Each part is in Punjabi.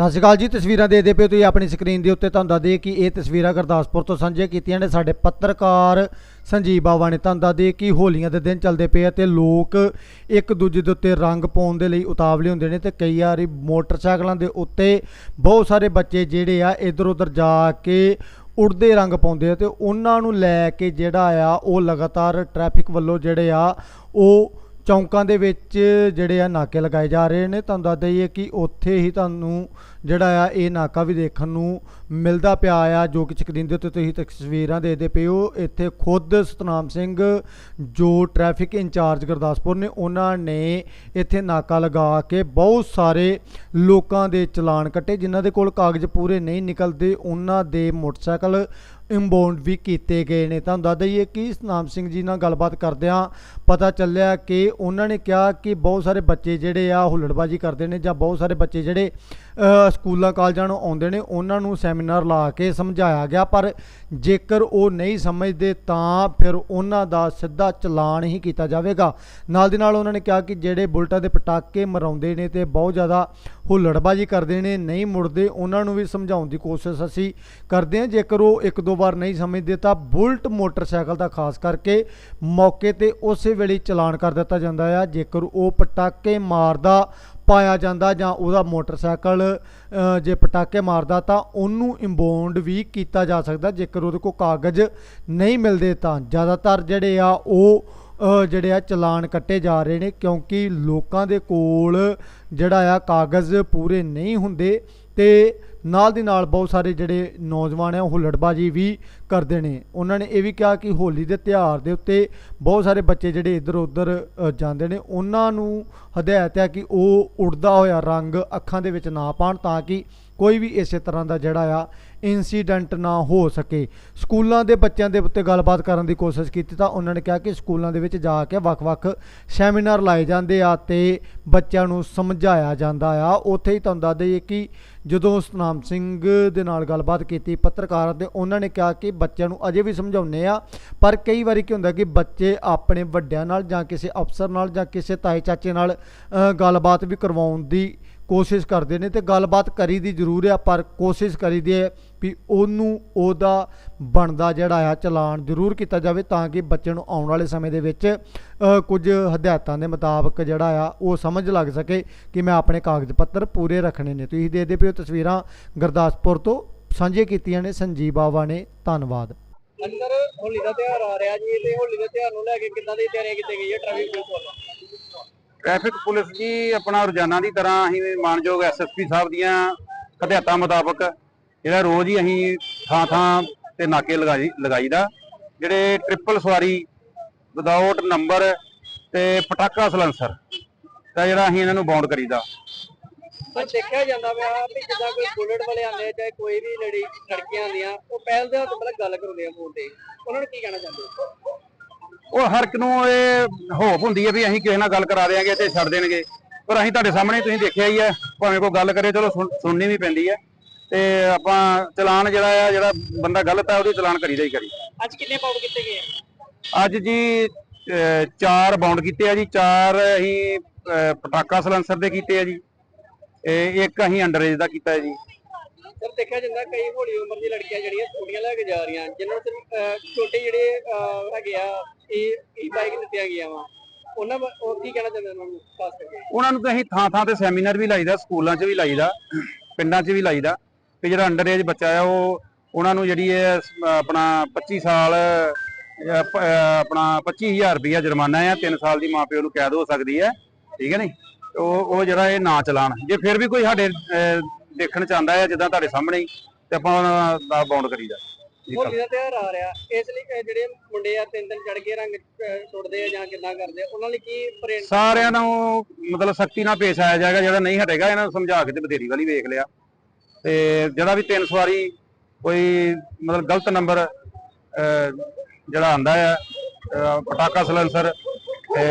ਸਤਿ ਸ਼੍ਰੀ ਅਕਾਲ ਜੀ, ਤਸਵੀਰਾਂ ਦੇਖਦੇ ਪਏ ਤੁਸੀਂ ਆਪਣੀ ਸਕਰੀਨ ਦੇ ਉੱਤੇ ਤੁਹਾਨੂੰ ਦੱਸ ਦਈਏ ਕਿ ਇਹ ਤਸਵੀਰਾਂ ਗੁਰਦਾਸਪੁਰ ਤੋਂ ਸਾਂਝੀਆਂ ਕੀਤੀਆਂ ਨੇ, ਸਾਡੇ ਪੱਤਰਕਾਰ ਸੰਜੀਵ ਬਾਵਾ ਨੇ ਤੁਹਾਨੂੰ ਦੱਸ ਦਈਏ ਕਿ ਹੋਲੀਆਂ ਦੇ ਦਿਨ ਚੱਲਦੇ ਪਏ ਆ ਤੇ ਲੋਕ ਇੱਕ ਦੂਜੇ ਦੇ ਉੱਤੇ ਰੰਗ ਪਾਉਣ ਦੇ ਲਈ ਉਤਾਵਲੇ ਹੁੰਦੇ ਨੇ ਤੇ ਕਈ ਵਾਰੀ ਮੋਟਰਸਾਈਕਲਾਂ ਦੇ ਉੱਤੇ ਬਹੁਤ ਸਾਰੇ ਬੱਚੇ ਜਿਹੜੇ ਆ ਇੱਧਰ ਉੱਧਰ ਜਾ ਕੇ ਉੜਦੇ ਰੰਗ ਪਾਉਂਦੇ ਆ ਤੇ ਉਹਨਾਂ ਨੂੰ ਲੈ ਕੇ ਜਿਹੜਾ ਆ ਉਹ ਲਗਾਤਾਰ ਟ੍ਰੈਫਿਕ ਵੱਲੋਂ ਜਿਹੜੇ ਆ ਉਹ ਚੌਂਕਾਂ ਦੇ ਵਿੱਚ ਜਿਹੜੇ ਆ ਨਾਕੇ ਲਗਾਏ ਜਾ ਰਹੇ ਨੇ। ਤੁਹਾਨੂੰ ਦੱਸ ਦਈਏ ਕਿ ਉੱਥੇ ਹੀ ਤੁਹਾਨੂੰ ਜਿਹੜਾ ਆ ਇਹ ਨਾਕਾ ਵੀ ਦੇਖਣ ਨੂੰ ਮਿਲਦਾ ਪਿਆ ਆ, ਜੋ ਕਿ ਸਕਰੀਨ ਦੇ ਉੱਤੇ ਤੁਸੀਂ ਤਸਵੀਰਾਂ ਦੇਖਦੇ ਪਏ ਹੋ। ਇੱਥੇ ਖੁਦ ਸਤਨਾਮ ਸਿੰਘ, ਜੋ ਟ੍ਰੈਫਿਕ ਇੰਚਾਰਜ ਗੁਰਦਾਸਪੁਰ ਨੇ, ਉਹਨਾਂ ਨੇ ਇੱਥੇ ਨਾਕਾ ਲਗਾ ਕੇ ਬਹੁਤ ਸਾਰੇ ਲੋਕਾਂ ਦੇ ਚਲਾਨ ਕੱਟੇ, ਜਿਨ੍ਹਾਂ ਦੇ ਕੋਲ ਕਾਗਜ਼ ਪੂਰੇ ਨਹੀਂ ਨਿਕਲਦੇ। ਉਹਨਾਂ ਦੇ ਮੋਟਰਸਾਈਕਲ ਇੰਬਾਉਂਡ ਵੀ ਕੀਤੇ ਗਏ ਨੇ। ਤੁਹਾਨੂੰ ਦੱਸ ਦਈਏ ਕਿ ਸਤਨਾਮ ਸਿੰਘ ਜੀ ਨਾਲ ਗੱਲਬਾਤ ਕਰਦਿਆਂ ਪਤਾ ਚੱਲਿਆ ਕਿ ਉਹਨਾਂ ਨੇ ਕਿਹਾ ਕਿ ਬਹੁਤ ਸਾਰੇ ਬੱਚੇ ਜਿਹੜੇ ਆ ਹੁੱਲੜਬਾਜੀ ਕਰਦੇ ਨੇ ਜਾਂ ਬਹੁਤ ਸਾਰੇ ਬੱਚੇ ਜਿਹੜੇ ਸਕੂਲਾਂ, ਕਾਲਜਾਂ ਨੂੰ ਆਉਂਦੇ ਨੇ, ਉਹਨਾਂ ਨੂੰ ਸੈਮੀਨਾਰ ਲਾ ਕੇ ਸਮਝਾਇਆ ਗਿਆ। ਪਰ ਜੇਕਰ ਉਹ ਨਹੀਂ ਸਮਝਦੇ ਤਾਂ ਫਿਰ ਉਹਨਾਂ ਦਾ ਸਿੱਧਾ ਚਲਾਨ ਹੀ ਕੀਤਾ ਜਾਵੇਗਾ। ਨਾਲ ਦੀ ਨਾਲ ਉਹਨਾਂ ਨੇ ਕਿਹਾ ਕਿ ਜਿਹੜੇ ਬੁਲਟਾਂ ਦੇ ਪਟਾਕੇ ਮਰਾਉਂਦੇ ਨੇ ਤੇ ਬਹੁਤ ਜ਼ਿਆਦਾ ਹੁੱਲੜਬਾਜੀ ਕਰਦੇ ਨੇ, ਨਹੀਂ ਮੁੜਦੇ, ਉਹਨਾਂ ਨੂੰ ਵੀ ਸਮਝਾਉਣ ਦੀ ਕੋਸ਼ਿਸ਼ ਅਸੀਂ ਕਰਦੇ ਹਾਂ। ਜੇਕਰ ਉਹ ਇੱਕ ਦੋ ਵਾਰ ਨਹੀਂ ਸਮਝਦੇ ਤਾਂ ਬੁਲਟ ਮੋਟਰਸਾਈਕਲ ਦਾ ਖਾਸ ਕਰਕੇ ਮੌਕੇ ਤੇ ਉਸੇ ਵੇਲੇ ਚਲਾਨ ਕਰ ਦਿੱਤਾ ਜਾਂਦਾ ਆ। ਜੇਕਰ ਉਹ ਪਟਾਕੇ ਮਾਰਦਾ, ਪਾਇਆ ਜਾਂਦਾ ਜਾਂ ਉਹਦਾ ਮੋਟਰਸਾਈਕਲ ਜੇ ਪਟਾਕੇ ਮਾਰਦਾ ਤਾਂ ਉਹਨੂੰ ਇੰਬਾਉਂਡ ਵੀ ਕੀਤਾ ਜਾ ਸਕਦਾ। ਜੇਕਰ ਉਹਦੇ ਕੋਲ ਕਾਗਜ਼ ਨਹੀਂ ਮਿਲਦੇ ਤਾਂ ਜ਼ਿਆਦਾਤਰ ਜਿਹੜੇ ਆ ਉਹ ਜਿਹੜੇ ਆ ਚਲਾਨ ਕੱਟੇ ਜਾ ਰਹੇ ਨੇ ਕਿਉਂਕਿ ਲੋਕਾਂ ਦੇ ਕੋਲ ਜਿਹੜਾ ਆ ਕਾਗਜ਼ ਪੂਰੇ ਨਹੀਂ ਹੁੰਦੇ ਤੇ ਨਾਲ ਦੀ ਨਾਲ ਬਹੁਤ ਸਾਰੇ ਜਿਹੜੇ ਨੌਜਵਾਨ ਆ, ਉਹ ਹੁੱਲੜਬਾਜੀ ਵੀ ਕਰਦੇ ਨੇ। ਉਹਨਾਂ ਨੇ ਇਹ ਵੀ ਕਿਹਾ ਕਿ ਹੋਲੀ ਦੇ ਤਿਉਹਾਰ ਦੇ ਉੱਤੇ ਬਹੁਤ ਸਾਰੇ ਬੱਚੇ ਜਿਹੜੇ ਇੱਧਰ ਉੱਧਰ ਜਾਂਦੇ ਨੇ। ਉਹਨਾਂ ਨੂੰ ਹਦਾਇਤ ਹੈ ਕਿ ਉਹ ਉੜਦਾ ਹੋਇਆ ਰੰਗ ਅੱਖਾਂ ਦੇ ਵਿੱਚ ਨਾ ਪਾਣ ਤਾਂ ਕਿ ਕੋਈ ਵੀ ਇਸੇ ਤਰ੍ਹਾਂ ਦਾ ਜਿਹੜਾ ਆ ਇਨਸੀਡੈਂਟ ਨਾ ਹੋ ਸਕੇ। ਸਕੂਲਾਂ ਦੇ ਬੱਚਿਆਂ ਦੇ ਉੱਤੇ ਗੱਲਬਾਤ ਕਰਨ ਦੀ ਕੋਸ਼ਿਸ਼ ਕੀਤੀ ਤਾਂ ਉਹਨਾਂ ਨੇ ਕਿਹਾ ਕਿ ਸਕੂਲਾਂ ਦੇ ਵਿੱਚ ਜਾ ਕੇ ਵੱਖ-ਵੱਖ ਸੈਮੀਨਾਰ ਲਾਏ ਜਾਂਦੇ ਆ ਤੇ ਬੱਚਿਆਂ ਨੂੰ ਸਮਝਾਇਆ ਜਾਂਦਾ ਆ। ਉੱਥੇ ਹੀ ਤੁਹਾਨੂੰ ਦੱਸ ਦਈਏ ਕਿ ਜਦੋਂ ਸਤਨਾਮ ਸਿੰਘ ਦੇ ਨਾਲ ਗੱਲਬਾਤ ਕੀਤੀ, ਪੱਤਰਕਾਰਾਂ ਤੇ ਉਹਨਾਂ ਨੇ ਕਿਹਾ ਕਿ ਬੱਚਿਆਂ ਨੂੰ ਅਜੇ ਵੀ ਸਮਝਾਉਂਦੇ ਆ, ਪਰ ਕਈ ਵਾਰੀ ਕੀ ਹੁੰਦਾ ਕਿ ਬੱਚੇ ਆਪਣੇ ਵੱਡਿਆਂ ਨਾਲ ਜਾਂ ਕਿਸੇ ਅਫਸਰ ਨਾਲ ਜਾਂ ਕਿਸੇ ਤਾਏ ਚਾਚੇ ਨਾਲ ਗੱਲਬਾਤ ਵੀ ਕਰਵਾਉਣ ਦੀ ਕੋਸ਼ਿਸ਼ ਕਰਦੇ ਨੇ ਤੇ ਗੱਲਬਾਤ ਕਰੀ ਦੀ ਜ਼ਰੂਰ ਆ, ਪਰ ਕੋਸ਼ਿਸ਼ ਕਰੀ ਦੀ ਹੈ ਵੀ ਉਹਨੂੰ ਉਹਦਾ ਬਣਦਾ ਜਿਹੜਾ ਆ ਚਲਾਨ ਜ਼ਰੂਰ ਕੀਤਾ ਜਾਵੇ ਤਾਂ ਕਿ ਬੱਚੇ ਨੂੰ ਆਉਣ ਵਾਲੇ ਸਮੇਂ ਦੇ ਵਿੱਚ ਕੁਝ ਹਦਾਇਤਾਂ ਦੇ ਮੁਤਾਬਕ ਜਿਹੜਾ ਆ ਉਹ ਸਮਝ ਲੱਗ ਸਕੇ ਕਿ ਮੈਂ ਆਪਣੇ ਕਾਗਜ਼ ਪੱਤਰ ਪੂਰੇ ਰੱਖਣੇ ਨੇ। ਤੁਸੀਂ ਦੇਖਦੇ ਪਿਓ ਤਸਵੀਰਾਂ ਗੁਰਦਾਸਪੁਰ ਤੋਂ। ਸਾਂਝੀਆਂ ਕੀਤੀਆਂ ਨੇ ਸੰਜੀਵ ਬਾਵਾ ਨੇ। ਧੰਨਵਾਦ। ਅੰਦਰ ਹੋਲੀ ਦਾ ਤਿਉਹਾਰ ਆ ਰਿਹਾ ਜੀ, ਤੇ ਹੋਲੀ ਦੇ ਤਿਉਹਾਰ ਨੂੰ ਲੈ ਕੇ ਕਿੱਦਾਂ ਦੀ ਤਿਆਰੀ ਕੀਤੀ ਗਈ ਹੈ ਟ੍ਰੈਫਿਕ ਪੁਲਿਸ ਵੱਲੋਂ। ਟ੍ਰੈਫਿਕ ਪੁਲਿਸ ਜੀ ਆਪਣਾ ਰੋਜ਼ਾਨਾ ਦੀ ਤਰ੍ਹਾਂ ਅਸੀਂ ਮਾਨਯੋਗ ਐਸਐਸਪੀ ਸਾਹਿਬ ਦੀਆਂ ਹਦਾਇਤਾਂ ਮੁਤਾਬਕ ਜਿਹੜਾ ਰੋਜ਼ ਹੀ ਅਸੀਂ ਥਾਂ ਥਾਂ ਤੇ ਨਾਕੇ ਲਗਾਈ ਲਗਾਈਦਾ ਜਿਹੜੇ ਟ੍ਰਿਪਲ ਸਵਾਰੀ ਵਿਦਆਊਟ ਨੰਬਰ ਤੇ ਪਟਾਕਾ ਸਲੈਂਸਰ ਤਾਂ ਜਿਹੜਾ ਅਸੀਂ ਇਹਨਾਂ ਨੂੰ ਬਾਉਂਡ ਕਰੀਦਾ। ਪਰ ਦੇਖਿਆ ਜਾਂਦਾ ਪਿਆ ਵੀ ਜਿੱਦਾਂ ਕੋਈ ਬੁਲਟ ਵਾਲੇ ਆਉਂਦੇ ਆ, ਚਾਹੇ ਕੋਈ ਵੀ ਲੜੀ ਲੜਕੀਆਂ ਆਉਂਦੀਆਂ ਉਹ ਪਹਿਲ ਦੇ ਹੱਥ ਮਤਲਬ ਗੱਲ ਕਰਉਂਦੇ ਆ ਫੋਨ ਤੇ। ਉਹਨਾਂ ਨੂੰ ਕੀ ਕਹਿਣਾ ਚਾਹੁੰਦੇ ਹੋ? ਉਹ ਹਰ ਇੱਕ ਨੂੰ ਇਹ ਹੋਪ ਹੁੰਦੀ ਹੈ ਵੀ ਅਸੀਂ ਕਿਸੇ ਨਾਲ ਗੱਲ ਕਰਾ ਦੇਾਂਗੇ ਤੇ ਛੱਡ ਦੇਣਗੇ। ਪਰ ਅਸੀਂ ਤੁਹਾਡੇ ਸਾਹਮਣੇ ਤੁਸੀਂ ਦੇਖਿਆ ਹੀ ਹੈ ਭਾਵੇਂ ਕੋਈ ਗੱਲ ਕਰੇ ਚਲੋ ਸੁਣ- ਸੁਣਨੀ ਵੀ ਪੈਂਦੀ ਹੈ। ਤੇ ਆਪਾਂ ਚਲਾਨ ਜਿਹੜਾ ਆ ਜਿਹੜਾ ਬੰਦਾ ਗਲਤ ਹੈ ਉਹਦੀ ਚਲਾਨ ਕਰੀਦਾ ਹੀ ਕਰੀ। ਅੱਜ ਕਿੰਨੇ ਪਾਉਡ ਕੀਤੇ ਗਏ? ਆ? ਅੱਜ ਜੀ ਚਾਰ ਬਾਉਂਡ ਕੀਤੇ ਆ ਜੀ। ਚਾਰ ਅਸੀਂ ਪਟਾਕਾ ਸਲੈਂਸਰ ਦੇ ਕੀਤੇ ਆ ਜੀ। ਇੱਕ ਅਸੀਂ ਅੰਡਰੇਜ ਦਾ ਕੀਤਾ ਜੀ। ਸਰ ਦੇਖਿਆ ਜਾਂਦਾ ਕਈ ਹੌਲੀ ਉਮਰ ਦੀ ਲੜਕੀਆਂ ਜਿਹੜੀਆਂ ਸਕੂਟੀਆਂ ਲੈ ਕੇ ਜਾ ਰਹੀਆਂ ਜਿਨ੍ਹਾਂ ਨੂੰ ਸਿਰਫ, ਅਹ, ਛੋਟੇ ਜਿਹੜੇ ਅਹ, ਹੈਗੇ ਆ ਇਹ ਇਹ ਬਾਈਕ ਦਿੱਤੀਆਂ ਗਈਆਂ ਵਾ। ਉਹਨਾਂ ਵਾ- ਉਹ ਕੀ ਕਹਿਣਾ ਚਾਹੁੰਦੇ ਉਹਨਾਂ ਨੂੰ ਖਾਸ ਕਰਕੇ? ਉਹਨਾਂ ਨੂੰ ਤਾਂ ਅਸੀਂ ਥਾਂ ਥਾਂ ਤੇ ਸੈਮੀਨਾਰ ਵੀ ਲਾਈਦਾ ਸਕੂਲਾਂ 'ਚ ਵੀ ਲਾਈਦਾ ਪਿੰਡਾਂ 'ਚ ਵੀ ਲਾਈਦਾ। ਕਿ ਜਿਹੜਾ ਅੰਡਰੇਜ ਬੱਚਾ ਆ ਉਹ ਉਹਨਾਂ ਨੂੰ ਜਿਹੜੀ ਹੈ ਸ- ਆਪਣਾ 25 ਸਾਲ ਅਹ, ਪ- ਅਹ, ਆਪਣਾ 25000 ਰੁਪਇਆ ਜੁਰਮਾਨਾ ਆ 3 ਸਾਲ ਦੀ ਮਾਪਿਓ ਨੂੰ ਕੈਦ ਹੋ ਸਕਦੀ ਹੈ ਠੀਕ ਹੈ ਨਹੀਂ ਉਹ ਉਹ ਜਿਹੜਾ ਇਹ ਨਾ ਚਲਾਣ। ਜੇ ਫਿਰ ਵੀ ਕੋਈ ਸਾਡੇ ਅਹ, ਦੇਖਣ ਚ ਆਂਦਾ ਹੈ ਜਿੱਦਾਂ ਤੁਹਾਡੇ ਸਾਹਮਣੇ ਹੀ ਤੇ ਆਪਾਂ ਉਹਨਾਂ ਦਾ ਬਾਉਂਡ ਕਰੀਦਾ ਜੀ ਹੋਲੀ ਦਾ ਤਿਉਹਾਰ ਆ ਰਿਹਾ। ਇਸ ਲਈ ਅਹ, ਜਿਹੜੇ ਮੁੰਡੇ ਆ ਤਿੰਨ ਦਿਨ ਚੜ ਕੇ ਰੰਗ ਅਹ, ਸੁੱਟਦੇ ਆ ਜਾਂ ਕਿੱਦਾਂ ਕਰਦੇ ਆ ਉਹਨਾਂ ਲਈ ਕੀ ਪ੍ਰੇਰਨਾ ਸਾਰਿਆਂ ਨੂੰ ਮਤਲਬ ਸਖਤੀ ਨਾਲ ਪੇਸ਼ ਆਇਆ ਜਾਏਗਾ ਜਿਹੜਾ ਨਹੀਂ ਹਟੇਗਾ ਇਹਨਾਂ ਨੂੰ ਸਮਝਾ ਕੇ ਤੇ ਬਥੇਰੀ ਵਾਲੀ ਵੇਖ ਲਿਆ। ਤੇ ਜਿਹੜਾ ਵੀ ਤਿੰਨ ਸਵਾਰੀ ਕੋਈ ਮਤਲਬ ਗਲਤ ਨੰਬਰ ਜਿਹੜਾ ਆਂਦਾ ਆ ਪਟਾਕਾ ਸਲੈਂਸਰ ਤੇ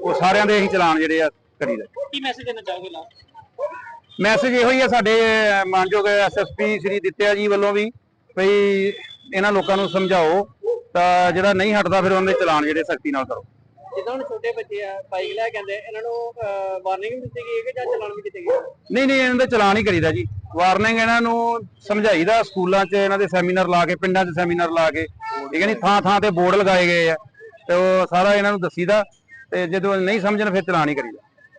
ਉਹ ਸਾਰਿਆਂ ਦੇ ਅਸੀਂ ਚਲਾਨ ਜਿਹੜੇ ਆ ਕਰੀਦਾ ਕੀ ਮੈਸੇਜ ਦੇਣਾ ਚਾਹੋਗੇ ਨਾ ਮੈਸੇਜ ਇਹੋ ਹੀ ਹੈ ਸਾਡੇ ਮਾਨਯੋਗ ਐਸਐਸਪੀ ਸ੍ਰੀ ਦਿੱਤਿਆ ਜੀ ਵੱਲੋਂ ਵੀ ਵੀ ਇਹਨਾਂ ਲੋਕਾਂ ਨੂੰ ਸਮਝਾਓ ਤਾਂ ਜਿਹੜਾ ਨਹੀਂ ਹਟਦਾ ਫਿਰ ਉਹਨਾਂ ਦੇ ਚਲਾਨ ਜਿਹੜੇ ਸਖਤੀ ਨਾਲ ਕਰੋ। ਜਿੱਦਾਂ ਹੁਣ ਛੋਟੇ ਬੱਚੇ ਆ ਬਾਈਕ ਲੈ ਕੇ ਆਉਂਦੇ ਇਹਨਾਂ ਨੂੰ ਵਾਰਨਿੰਗ ਦਿੱਤੀ ਗਈ ਹੈ ਕਿ ਜਾਂ ਚਲਾਨ ਵੀ ਕੀਤੇ ਗਏ ਨਹੀਂ ਨਹੀਂ ਇਹਨਾਂ ਦੇ ਚਲਾਨ ਹੀ ਕਰੀਦਾ ਜੀ। ਵਾਰਨਿੰਗ ਇਹਨਾਂ ਨੂੰ ਸਮਝਾਈਦਾ ਸਕੂਲਾਂ 'ਚ ਇਹਨਾਂ ਦੇ ਸੈਮੀਨਾਰ ਲਾ ਕੇ ਪਿੰਡਾਂ 'ਚ ਸੈਮੀਨਾਰ ਲਾ ਕੇ। ਠੀਕ ਹੈ ਨਹੀਂ ਥਾਂ ਥਾਂ ਤੇ ਬੋਰਡ ਲਗਾਏ ਗਏ ਆ ਤੇ ਉਹ ਸਾਰਾ ਇਹਨਾਂ ਨੂੰ ਦੱਸੀਦਾ ਤੇ ਜਦੋਂ ਨਹੀਂ ਸਮਝਣ ਫਿਰ ਚਲਾਨ ਹੀ ਕਰੀਦਾ।